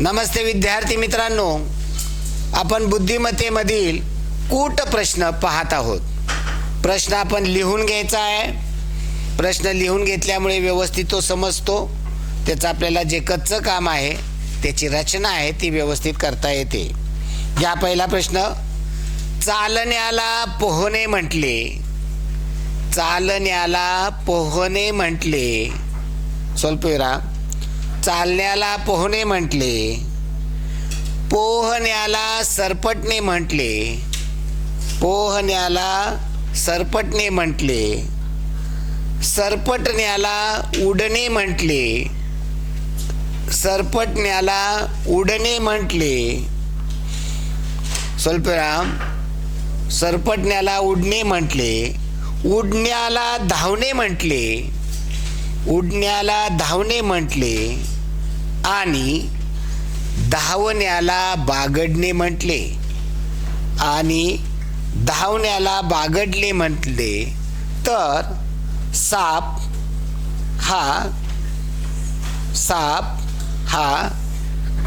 नमस्ते विद्यार्थी मित्रांनो आपण बुद्धिमत्तेमधील कूट प्रश्न पाहत आहोत. प्रश्न आपण लिहून घ्यायचा आहे. प्रश्न लिहून घेतल्यामुळे व्यवस्थित तो समजतो. त्याचं आपल्याला जे कच्चं काम आहे त्याची रचना आहे ती व्यवस्थित करता येते. या पहिला प्रश्न चालण्याला पोहणे म्हटले. चालण्याला पोहणे म्हटले. स्वल्पविराम चालण्याला पोहणे म्हटले. पोहण्याला सरपटणे म्हटले. पोहण्याला सरपटणे म्हटले. सरपटण्याला उडणे म्हटले. सरपटण्याला उडणे म्हटले. स्वल्पराम सरपटण्याला उडणे म्हटले. उडण्याला धावणे म्हटले. उडण्याला धावणे म्हटले. आणि धावण्याला बागडणे म्हटले आणि धावण्याला बागडले म्हटले तर साप हा साप हा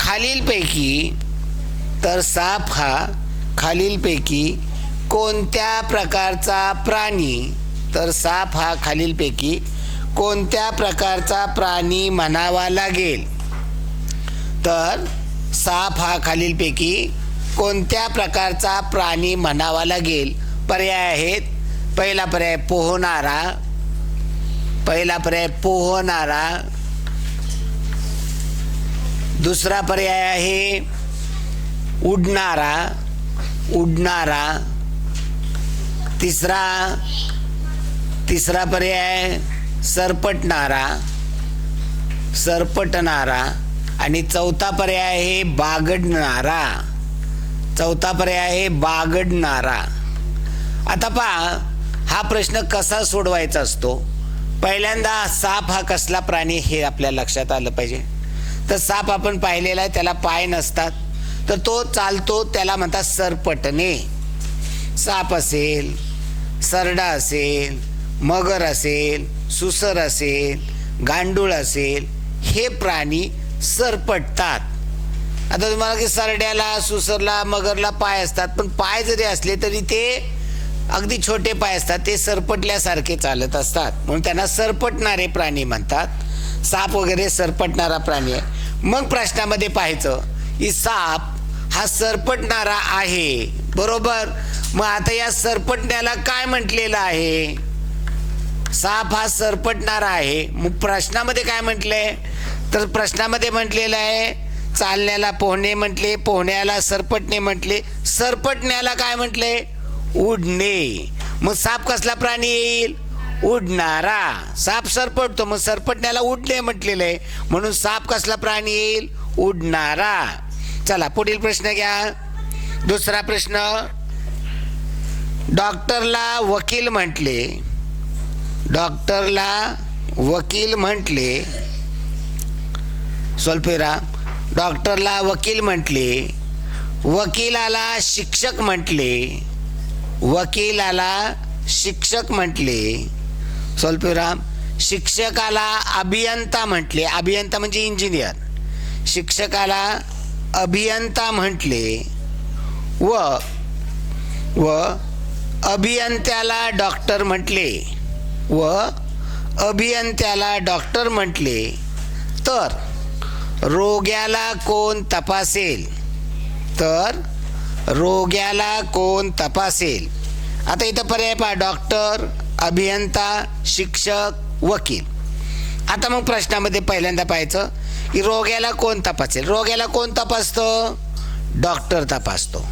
खालीलपैकी तर साप हा खालीलपैकी कोणत्या प्रकारचा प्राणी तर साप हा खालीलपैकी कोणत्या प्रकारचा प्राणी म्हणावा लागेल? तर साप हा खालीलपैकी कोणत्या प्रकारचा प्राणी म्हणावा लागेल? पर्याय आहेत. पहिला पर्याय पोहणारा. पहिला पर्याय पोहणारा. दुसरा पर्याय आहे उडणारा. उडणारा. तिसरा तिसरा पर्याय सरपटणारा. सरपटणारा. आणि चौथा पर्याय आहे बागडणारा. चौथा पर्याय आहे बागडणारा. आता पहा हा प्रश्न कसा सोडवायचा असतो? पहिल्यांदा साप हा कसला प्राणी हे आपल्या लक्षात आलं पाहिजे. तर साप आपण पाहिलेला आहे त्याला पाय नसतात. तर तो चालतो त्याला म्हणतात सरपटणे. साप असेल सरडा असेल मगर असेल सुसर असेल गांडूळ असेल हे प्राणी सरपटतात. आता तुम्हाला की सरड्याला सुसरला मगरला पाय असतात पण पाय जरी असले तरी ते अगदी छोटे पाय असतात ते सरपटल्यासारखे चालत असतात. म्हणून त्यांना सरपटणारे प्राणी म्हणतात. साप वगैरे सरपटणारा प्राणी आहे. मग प्रश्नामध्ये पाहायचं की साप हा सरपटणारा आहे. बरोबर? मग आता या सरपटण्याला काय म्हटलेलं आहे? साप हा सरपटणारा आहे. मग प्रश्नामध्ये काय म्हटलंय? तर प्रश्नामध्ये म्हटलेलं आहे चालण्याला पोहणे म्हटले पोहण्याला सरपटणे म्हटले. सरपटण्याला काय म्हटले? उडणे. मग साप कसला प्राणी येईल? उडणारा. साप सरपटतो मग सरपटण्याला उडणे म्हटलेलं आहे. म्हणून साप कसला प्राणी येईल? उडणारा. चला पुढील प्रश्न घ्या. दुसरा प्रश्न. डॉक्टरला वकील म्हटले. डॉक्टरला वकील म्हटले. स्वल्पेरा डॉक्टरला वकील म्हटले. वकिलाला शिक्षक म्हटले. वकिलाला शिक्षक म्हटले. स्वल्पेराम शिक्षकाला अभियंता म्हटले. अभियंता म्हणजे इंजिनियर. शिक्षकाला अभियंता म्हटले. व व अभियंत्याला डॉक्टर म्हटले. व अभियंत्याला डॉक्टर म्हटले. तर रोग्याला कोण तपासेल? तर रोग्याला कोण तपासेल? आता इथं पर्याय पहा डॉक्टर अभियंता शिक्षक वकील. आता मग प्रश्नामध्ये पहिल्यांदा पाहायचं की रोग्याला कोण तपासेल? रोग्याला कोण तपासतं? डॉक्टर तपासतो.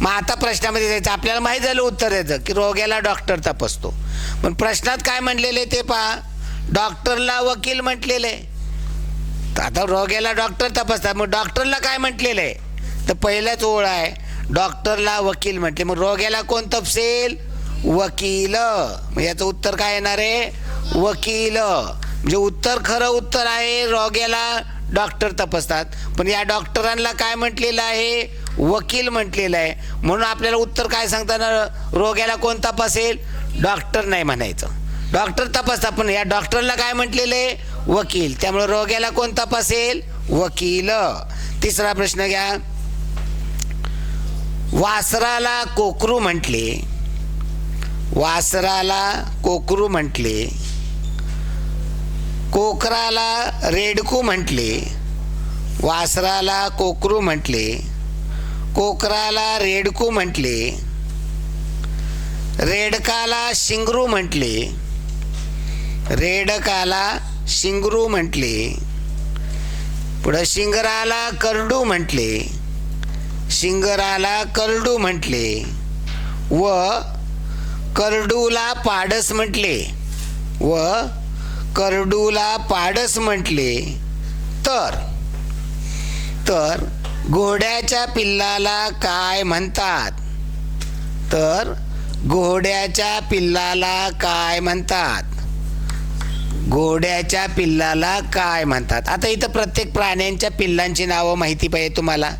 मग आता प्रश्नामध्ये जायचं आपल्याला माहीत झालं उत्तर यायचं की रोग्याला डॉक्टर तपासतो. पण प्रश्नात काय म्हणलेले ते पहा. डॉक्टरला वकील म्हटलेलं आहे. आता रोग्याला डॉक्टर तपासतात मग डॉक्टरला काय म्हटलेलं आहे? तर पहिलाच ओळ आहे डॉक्टरला वकील म्हटले. मग रोग्याला कोण तपसेल? वकील. मग याचं उत्तर काय येणार आहे? वकील. म्हणजे उत्तर खरं उत्तर आहे रोग्याला डॉक्टर तपासतात. पण या डॉक्टरांना काय म्हटलेलं आहे? वकील म्हटलेलं आहे. म्हणून आपल्याला उत्तर काय सांगताना रोग्याला कोण तपासेल? डॉक्टर नाही म्हणायचं. डॉक्टर तपासतात पण या डॉक्टरला काय म्हटलेलं आहे? वकील. त्यामुळे रोग्याला कोण तपासेल? वकील. तिसरा प्रश्न घ्या. वासराला कोकरू म्हटले. वासराला कोकरू म्हटले. कोकराला रेडकू म्हटले. वासराला कोकरू म्हटले. कोकराला रेडकू म्हटले. रेडकाला शिंगरू म्हटले. रेडकाला शिंगरू म्हटले पुढं शिंगराला करडू म्हटले शिंगराला करडू म्हटले व करडूला पाडस म्हटले व करडूला पाडस म्हटले तर तर घोड्याच्या पिल्लाला काय म्हणतात? तर घोड्याच्या पिल्लाला काय म्हणतात? घोड्याच्या पिल्लाला काय म्हणतात? आता इथं प्रत्येक प्राण्यांच्या पिल्लांची नावं माहिती पाहिजे तुम्हाला.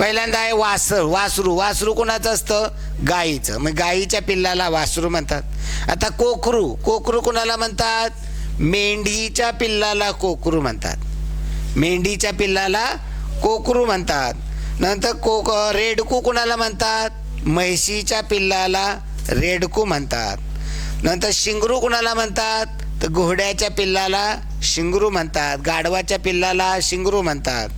पहिल्यांदा आहे वासर वासरू. वासरू कोणाचं असतं? गाईचं. मग गाईच्या पिल्लाला वासरू म्हणतात. आता कोकरू. कोकरू कोणाला म्हणतात? मेंढीच्या पिल्लाला कोकरू म्हणतात. मेंढीच्या पिल्लाला कोकरू म्हणतात. नंतर कोक रेडकू कोणाला म्हणतात? म्हैशीच्या पिल्लाला रेडकू म्हणतात. नंतर शिंगरू कोणाला म्हणतात? तर घोड्याच्या पिल्लाला शिंगरू म्हणतात गाढवाच्या पिल्लाला शिंगरू म्हणतात.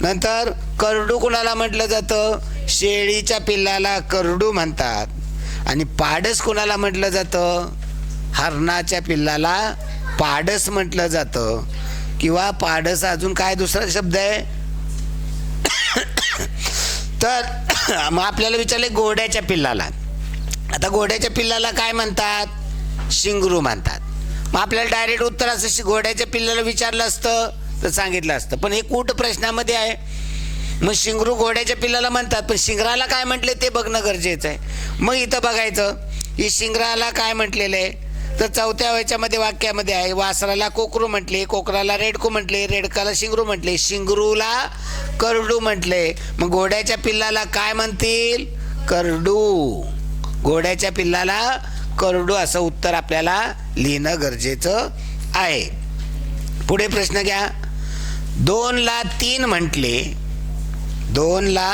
नंतर करडू कुणाला म्हटलं जातं? शेळीच्या पिल्लाला करडू म्हणतात. आणि पाडस कुणाला म्हटलं जातं? हरणाच्या पिल्लाला पाडस म्हटलं जातं. किंवा पाडस अजून काय दुसरा शब्द आहे? तर मग आपल्याला विचारले घोड्याच्या पिल्लाला. आता घोड्याच्या पिल्लाला काय म्हणतात? शिंगरू म्हणतात. मग आपल्याला डायरेक्ट उत्तर असं घोड्याच्या पिल्लाला विचारलं असतं तर सांगितलं असतं. पण हे कूट प्रश्नामध्ये आहे. मग शिंगरू घोड्याच्या पिल्लाला म्हणतात पण शिंगराला काय म्हटले ते बघणं गरजेचं आहे. मग इथं बघायचं ही शिंगराला काय म्हटलेलं आहे? तर चौथ्या वयाच्यामध्ये वाक्यामध्ये आहे वासराला कोकरू म्हटले कोकराला रेडकू म्हटले रेडकाला शिंगरू म्हटले शिंगरूला करडू म्हटले. मग घोड्याच्या पिल्लाला काय म्हणतील? करडू. घोड्याच्या पिल्लाला करडू असं उत्तर आपल्याला लिहिणं गरजेचं आहे. पुढे प्रश्न घ्या. दोनला तीन म्हटले दोनला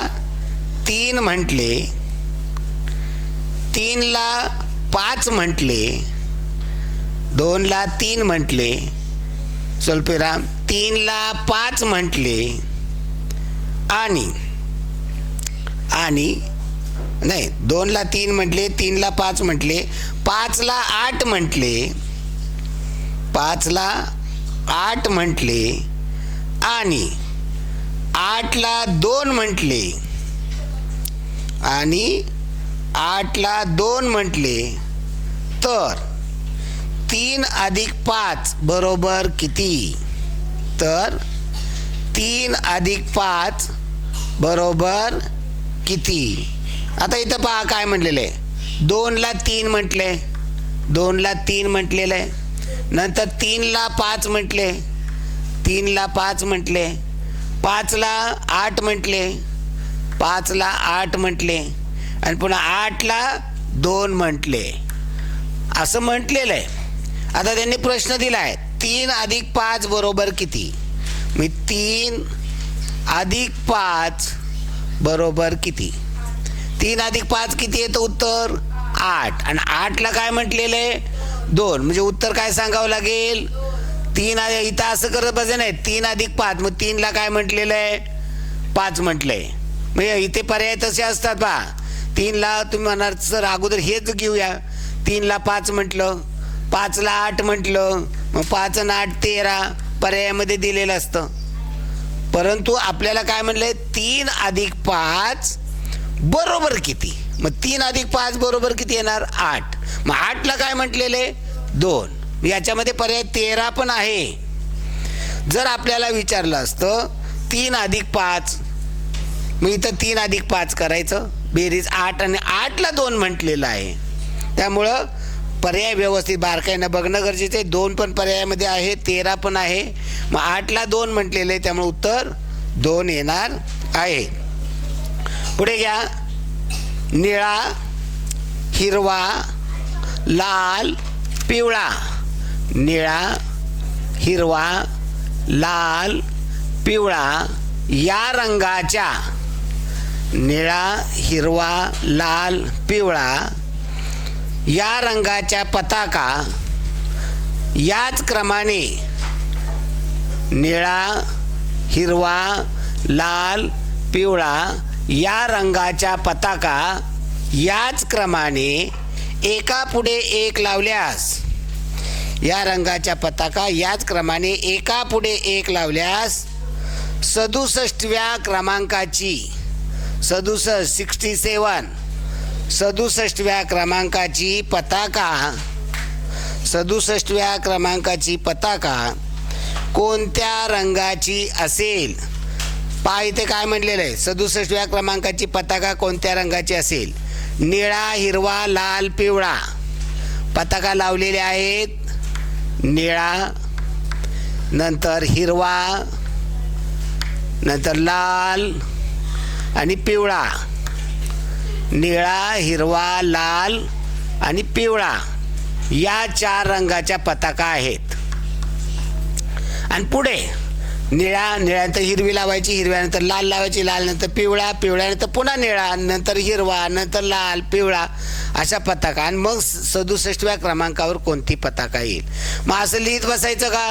तीन म्हटले तीनला पाच म्हटले दोनला तीन म्हटले स्वल्पविराम तीनला पाच म्हटले आणि आणि नाही दोनला तीन म्हटले तीनला पाच म्हटले पाचला आठ म्हटले पाचला आठ म्हटले आणि आठला दोन म्हटले आणि आठला दोन म्हटले तर तीन अधिक पाच बरोबर किती? तर तीन अधिक पाच बरोबर किती? आता इथं पहा काय म्हटलेलं आहे. दोनला तीन म्हटले. दोनला तीन म्हटलेलं आहे. नंतर तीनला पाच म्हटले. तीनला पाच म्हटले. पाचला आठ म्हटले. पाचला आठ म्हटले. आणि पुन्हा आठला दोन म्हटले. असं म्हटलेलं आहे. आता त्यांनी प्रश्न दिला आहे तीन अधिक पाच बरोबर किती? मी तीन अधिक पाच बरोबर किती? तीन अधिक पाच किती येतं उत्तर? आठ. आणि आठला काय म्हटलेलं आहे? दोन. म्हणजे उत्तर काय सांगावं लागेल? तीन आ- इथं असं करत बसे नाही. तीन अधिक पाच. मग तीनला काय म्हटलेलं आहे? पाच म्हटलंय. म्हणजे इथे पर्याय तसे असतात बा. तीनला तुम्ही म्हणाल सर अगोदर हेच घेऊया. तीनला पाच म्हटलं. पाचला आठ म्हटलं. मग पाच आणि आठ तेरा पर्यायामध्ये दिलेलं असतं. परंतु आपल्याला काय म्हणलंय? तीन अधिक पाच बरोबर किती? मग तीन अधिक पाच बरोबर किती येणार? आठ. मग आठला काय म्हटलेले? दोन. याच्यामध्ये पर्याय तेरा पण आहे. जर आपल्याला विचारलं असतं तीन अधिक पाच. मग इथं तीन अधिक पाच करायचं. बेरीज आठ आणि आठला दोन म्हटलेलं आहे. त्यामुळं पर्याय व्यवस्थित बारकाईनं बघणं गरजेचं आहे. दोन पण पर्यायामध्ये आहे तेरा पण आहे. मग आठला दोन म्हटलेलं आहे. त्यामुळे उत्तर दोन येणार आहे. पुढे घ्या. निळा हिरवा लाल पिवळा. निळा हिरवा लाल पिवळा या रंगाच्या. निळा हिरवा लाल पिवळा या रंगाच्या पताका याच क्रमाने निळा हिरवा लाल पिवळा या रंगाच्या पताका याच क्रमाने एका पुढे एक लावल्यास. या रंगाच्या पताका याच क्रमाने एका पुढे एक लावल्यास सदुसष्टव्या क्रमांकाची सदुसष्ट सिक्स्टी सेवन सदुसष्टव्या क्रमांकाची पताका सदुसष्टव्या क्रमांकाची पताका कोणत्या रंगाची असेल? पहा इथे काय म्हटलेलं आहे. सदुसष्टव्या क्रमांकाची पताका कोणत्या रंगाची असेल? निळा हिरवा लाल पिवळा. पताका लावलेल्या आहेत. निळा नंतर हिरवा नंतर लाल आणि पिवळा. निळा हिरवा लाल आणि पिवळा या चार रंगाच्या पताका आहेत. आणि पुढे निळ्या निळ्यानंतर हिरवी लावायची हिरव्यानंतर लाल लावायची लाल नंतर पिवळा पिवळ्यानंतर पुन्हा निळा नंतर हिरवा नंतर लाल पिवळा अशा पताका. आणि मग सदुसष्टव्या क्रमांकावर कोणती पताका येईल? मग असं लिहित बसायचं का?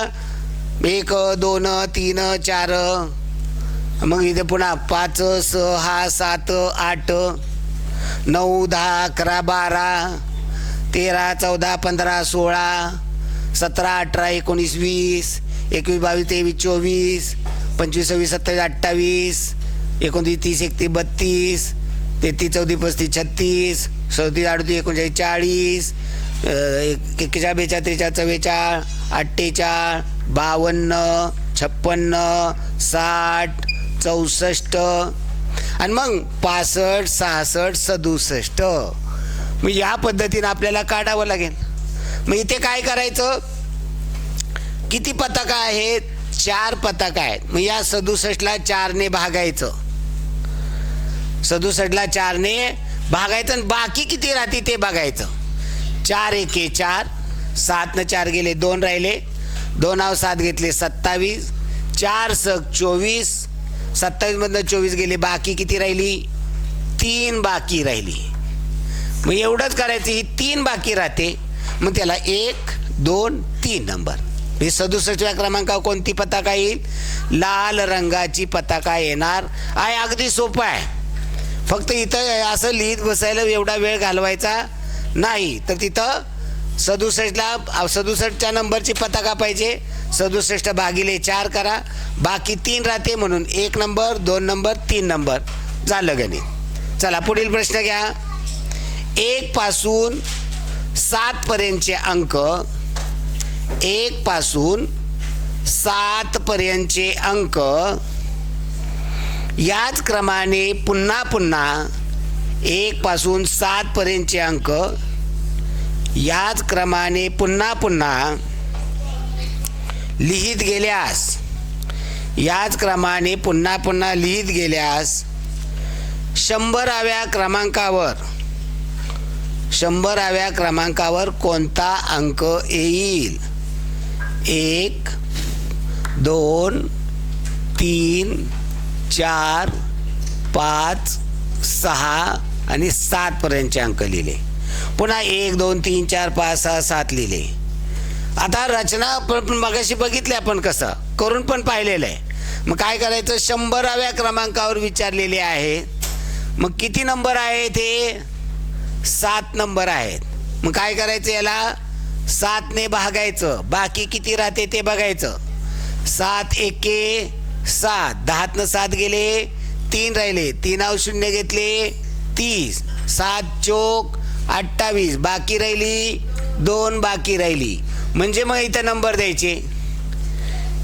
एक दोन तीन चार मग इथे पुन्हा पाच सहा सात आठ नऊ दहा अकरा बारा तेरा चौदा पंधरा सोळा सतरा अठरा एकोणीस वीस एकवीस बावीस तेवीस चोवीस पंचवीस सव्वीस सत्तावीस अठ्ठावीस एकोणतीस तीस एकतीस बत्तीस तेहतीस चौतीस पस्तीस छत्तीस सदतीस अडतीस एकोणचाळीस चाळीस एक्केचाळ बेचाळ त्रेचाळ चव्वेचाळ अठ्ठेचाळ बावन्न छप्पन्न साठ चौसष्ट आणि मग पासष्ट सहासष्ट सदुसष्ट. मग या पद्धतीनं आपल्याला काढावं लागेल. मग इथे काय करायचं? किती पताका आहेत? चार पताका आहेत. मग या सदुसष्टला चारने भागायचं. सदुसष्टला चारने भागायचं आणि बाकी किती राहते ते बघायचं. चार एके चार. सातनं चार गेले दोन राहिले. दोनाव सात घेतले सत्तावीस. चार सक चोवीस. सत्तावीसमधनं चोवीस गेले बाकी किती राहिली? तीन बाकी राहिली. मग एवढंच करायचं ही तीन बाकी राहते. मग त्याला एक दोन तीन नंबर. मी सदुसष्टव्या क्रमांकावर कोणती पताका येईल? लाल रंगाची पताका येणार. आहे अगदी सोपं आहे. फक्त इथं असं लिहित बसायला एवढा वेळ घालवायचा नाही. तर तिथं सदुसष्टला सदुसष्टच्या नंबरची पताका पाहिजे. सदुसष्ट भागिले चार करा. बाकी तीन राहते म्हणून एक नंबर दोन नंबर तीन नंबर. झालं गणित. चला पुढील प्रश्न घ्या. एक पासून सात पर्यंतचे अंक एक पासून सात पर्यंतचे अंक. याच क्रमाने पुन्हा पुन्हा एक पासून सात पर्यंतचे अंक. याच क्रमाने पुन्हा पुन्हा लिहित गेल्यास याच क्रमाने पुन्हा पुन्हा लिहित गेल्यास शंभराव्या क्रमांकावर शंभराव्या क्रमांकावर कोणता अंक येईल? एक दोन तीन चार पाच सहा आणि सातपर्यंतचे अंक लिहिले. पुन्हा एक दोन तीन चार पाच सहा सात लिहिले. आता रचना पण मगाशी बघितली आपण कसं? करून पण पाहिलेलं आहे. मग काय करायचं? शंभराव्या क्रमांकावर विचारलेले आहे. मग किती नंबर आहे ते सात नंबर आहेत. मग काय करायचं याला? सातने भागायचं. बाकी किती राहते ते बघायचं. सात एके सात. दहातनं सात गेले तीन राहिले. तीन आव शून्य घेतले तीस. सात चोक अठ्ठावीस. बाकी राहिली दोन बाकी राहिली. म्हणजे मग इथं नंबर द्यायचे.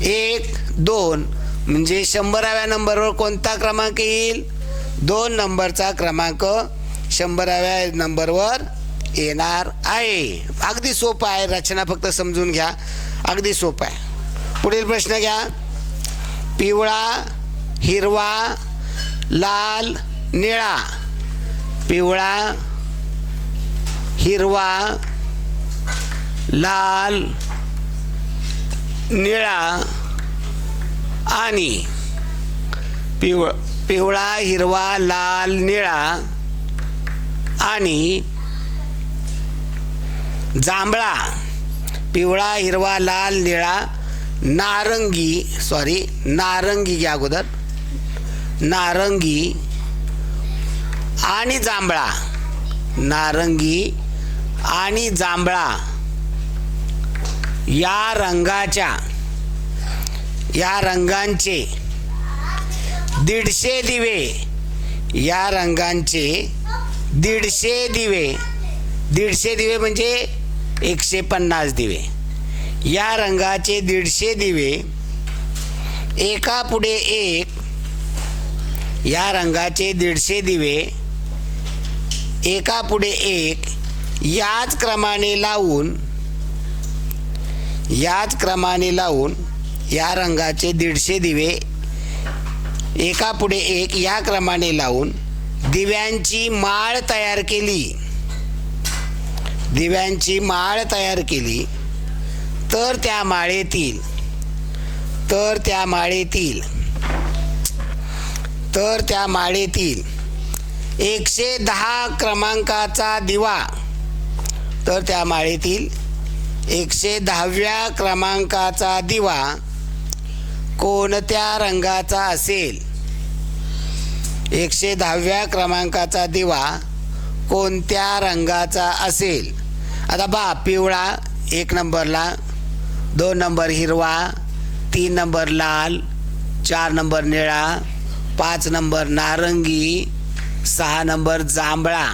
एक दोन. म्हणजे शंभराव्या नंबरवर कोणता क्रमांक येईल? दोन नंबरचा क्रमांक शंभराव्या नंबरवर येणार आहे. अगदी सोपं आहे. रचना फक्त समजून घ्या. अगदी सोपं आहे. पुढील प्रश्न घ्या. पिवळा हिरवा लाल निळा. पिवळा हिरवा लाल निळा आणि पिवळ पिवळा हिरवा लाल निळा आणि जांभळा पिवळा हिरवा लाल निळा नारंगी सॉरी नारंगी घ्या अगोदर. नारंगी आणि जांभळा. नारंगी आणि जांभळा या रंगाच्या या रंगांचे दीडशे दिवे या रंगांचे दीडशे दिवे. दीडशे दिवे म्हणजे एकशे पन्नास दिवे. या रंगाचे दीडशे दिवे एका पुढे एक या रंगाचे दीडशे दिवे एका पुढे एक याच क्रमाने लावून याच क्रमाने लावून या रंगाचे दीडशे दिवे एका पुढे एक या क्रमाने लावून दिव्यांची माळ तयार केली. दिव्यांची माळ तयार केली. तर त्या माळेतील तर त्या माळेतील तर त्या माळेतील एकशे दहा क्रमांकाचा दिवा. तर त्या माळेतील एकशे दहाव्या क्रमांकाचा दिवा कोणत्या रंगाचा असेल? एकशे दहाव्या क्रमांकाचा दिवा कोणत्या रंगाचा असेल? आता बा पिवळा एक नंबरला दोन नंबर हिरवा तीन नंबर लाल चार नंबर निळा पाच नंबर नारंगी सहा नंबर जांभळा.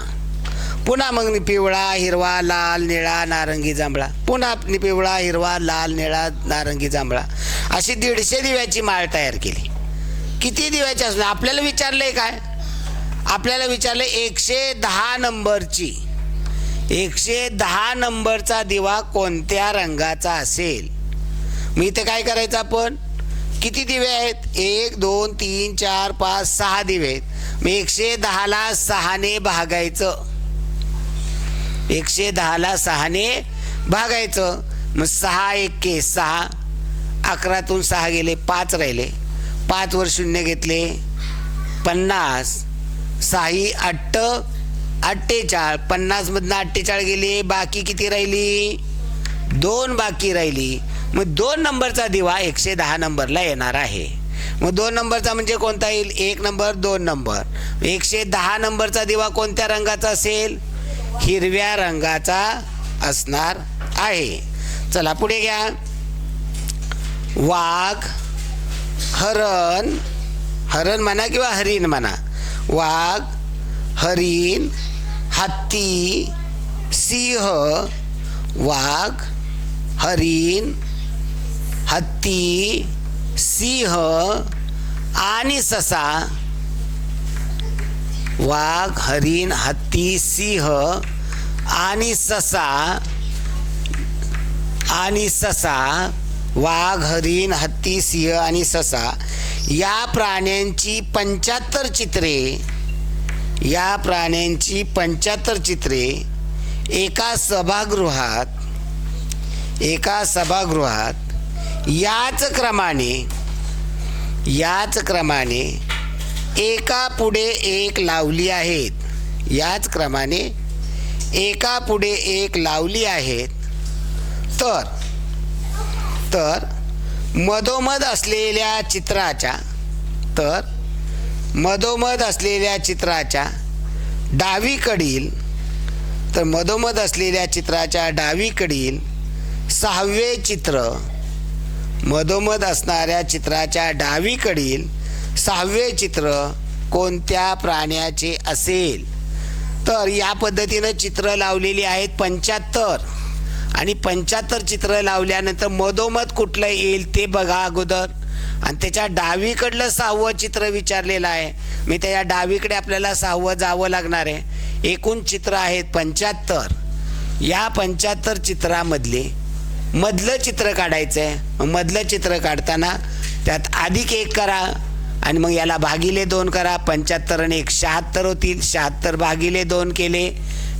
पुन्हा मग पिवळा हिरवा लाल निळा नारंगी जांभळा. पुन्हा पिवळा हिरवा लाल निळा नारंगी जांभळा. अशी दीडशे दिव्याची माळ तयार केली. किती दिव्याची असणार आपल्याला विचारलंय काय? आपल्याला विचारलं एकशे दहा नंबरची. एकशे दहा नंबरचा दिवा कोणत्या रंगाचा असेल? मी इथे काय करायचं आपण? किती दिवे आहेत? एक दोन तीन चार पाच सहा दिवे आहेत. मी एकशे दहाला सहाने भागायचं. एकशे दहाला सहाने भागायचं. मग सहा एक्के सहा. अकरातून सहा गेले पाच राहिले. पाचवर शून्य घेतले. पन्नास. साई अट्ट अठ्ठेचाळ. पन्नासमधनं अठ्ठेचाळ गेले बाकी किती राहिली? दोन बाकी राहिली. मग दोन नंबरचा दिवा एकशे दहा नंबरला येणार आहे. मग दोन नंबरचा म्हणजे कोणता येईल? एक नंबर दोन नंबर. एकशे दहा नंबरचा दिवा कोणत्या रंगाचा असेल? हिरव्या रंगाचा असणार आहे. चला पुढे घ्या. वाघ हरण. हरण म्हणा किंवा हरिण म्हणा. वाघ हरिण हत्ती सिंह वाघ हरिण हत्ती सिंह आणि ससा. वाघ हरिण हत्ती सिंह आणि ससा. आणि ससा वाघ हरिण हत्ती सिंह आणि ससा. या प्राण्यांची पंच्याहत्तर चित्रे या प्राण्यांची पंच्याहत्तर चित्रे एका सभागृहात एका सभागृहात याच क्रमाने याच क्रमाने एका पुढे एक लावली आहेत. याच क्रमाने एका पुढे एक लावली आहेत. तर तर मधोमध असलेल्या चित्राच्या तर मधोमध असलेल्या चित्राच्या डावीकडील तर मधोमध असलेल्या चित्राच्या डावीकडील सहावे चित्र मधोमध असणाऱ्या चित्राच्या डावीकडील सहावे चित्र कोणत्या प्राण्याचे असेल? तर या पद्धतीनं चित्र लावलेली आहेत पंच्याहत्तर. आणि पंच्याहत्तर चित्र लावल्यानंतर मधोमध कुठलं येईल ते बघा अगोदर. आणि त्याच्या डावीकडलं सहावं चित्र विचारलेलं आहे. मी त्याच्या डावीकडे आपल्याला सहावं जावं लागणार आहे. एकूण चित्र आहेत पंच्याहत्तर. या पंच्याहत्तर चित्रामधले मधलं चित्र काढायचं आहे मधलं चित्र काढताना त्यात अधिक एक करा आणि मग याला भागिले दोन करा. पंच्याहत्तर आणि एक शहात्तर होतील. शहात्तर भागिले दोन केले.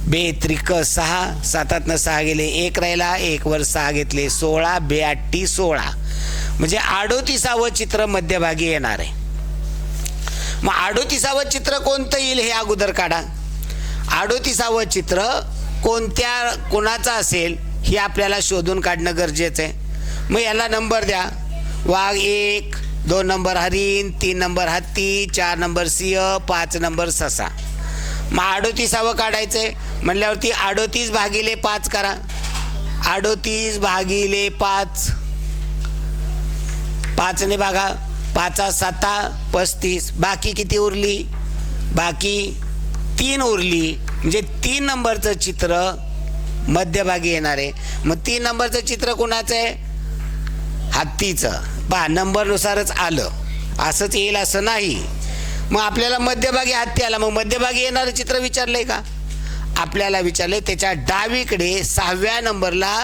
बे त्रिक सहा सातातनं सहा गेले एक राहिला एक वर सहा घेतले सोळा बे आठी सोळा. म्हणजे अडोतीसावं चित्र मध्यभागी येणार आहे. मग अडोतीसावं चित्र कोणतं येईल हे अगोदर काढा. अडोतीसावं चित्र कोणत्या कोणाचं असेल हे आपल्याला शोधून काढणं गरजेचं आहे. मग याला नंबर द्या. वाघ एक दोन नंबर हरिण तीन नंबर हत्ती चार नंबर सिंह पाच नंबर ससा. मग अडोतीसावं काढायचं आहे म्हणल्यावरती अडोतीस भागिले पाच करा. अडोतीस भागिले पाच. पाचने भागा. पाचा साता पस्तीस. बाकी किती उरली? बाकी तीन उरली. म्हणजे तीन नंबरचं चित्र मध्यभागी येणार आहे. मग तीन नंबरचं चित्र कुणाचं आहे? हत्तीचं. पहा नंबरनुसारच आलं. असंच येईल असं नाही. मग आपल्याला मध्यभागी हत्ती आला. मग मध्यभागी येणारं चित्र विचारलंय का? आपल्याला विचारलंय त्याच्या डावीकडे सहाव्या नंबरला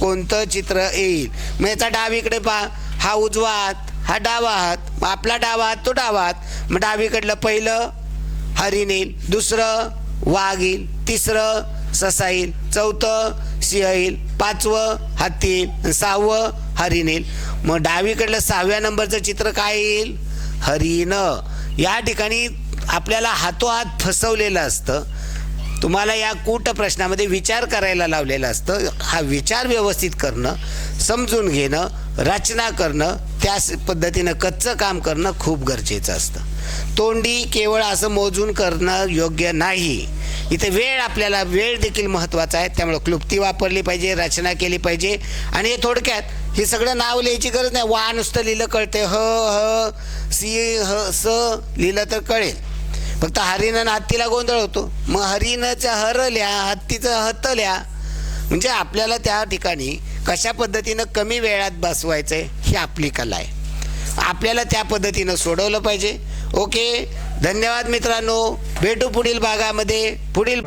कोणतं चित्र येईल? मग याचा डावीकडे पहा. हा उजवा हात हा डावा हात मग आपला डावा हात तो डावा हात. मग डावीकडलं पहिलं हरिण येईल. दुसरं वाघ येईल. तिसरं ससा येईल. चौथं सिंह येईल. पाचवं हत्ती येईल. सहावं हरिण येईल. मग डावीकडलं सहाव्या नंबरचं चित्र काय येईल? हरिण. या ठिकाणी आपल्याला हातोहात फसवलेलं असतं. तुम्हाला या कूट प्रश्नामध्ये विचार करायला लावलेलं असतं. हा विचार व्यवस्थित करणं समजून घेणं रचना करणं त्या पद्धतीनं कच्चं काम करणं खूप गरजेचं असतं. तोंडी केवळ असं मोजून करणं योग्य नाही. इथे वेळ आपल्याला वेळ देखील महत्त्वाचा आहे. त्यामुळे क्लुप्ती वापरली पाहिजे रचना केली पाहिजे. आणि हे थोडक्यात हे सगळं नाव लिहायची गरज नाही. वा नुसतं लिहिलं कळते ह ह सी ह स लिहिलं तर कळेल. फक्त हरिण हत्तीला गोंधळ होतो. मग हरिणचं हर लिहा हत्तीचं हत लिहा म्हणजे आपल्याला त्या ठिकाणी कशा पद्धतीनं कमी वेळात बसवायचं आहे ही आपली कला आहे. आपल्याला त्या पद्धतीनं सोडवलं पाहिजे. ओके? धन्यवाद मित्रांनो. भेटू पुढील भागामध्ये. पुढील